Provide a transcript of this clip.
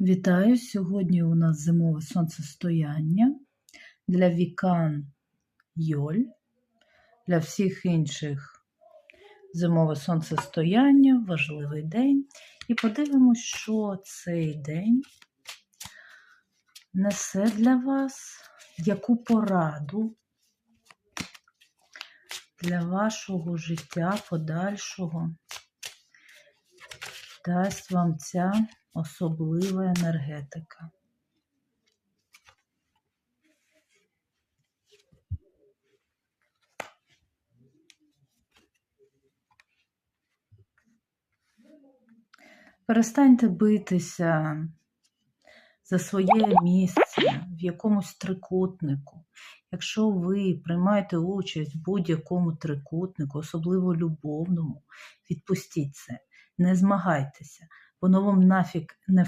Вітаю! Сьогодні у нас зимове сонцестояння для вікан Йоль, для всіх інших зимове сонцестояння, важливий день. І подивимось, що цей день несе для вас, яку пораду для вашого життя подальшого дасть вам ця особлива енергетика. Перестаньте битися за своє місце в якомусь трикутнику. Якщо ви приймаєте участь в будь-якому трикутнику, особливо любовному, відпустіть це, не змагайтеся, воно вам нафіг не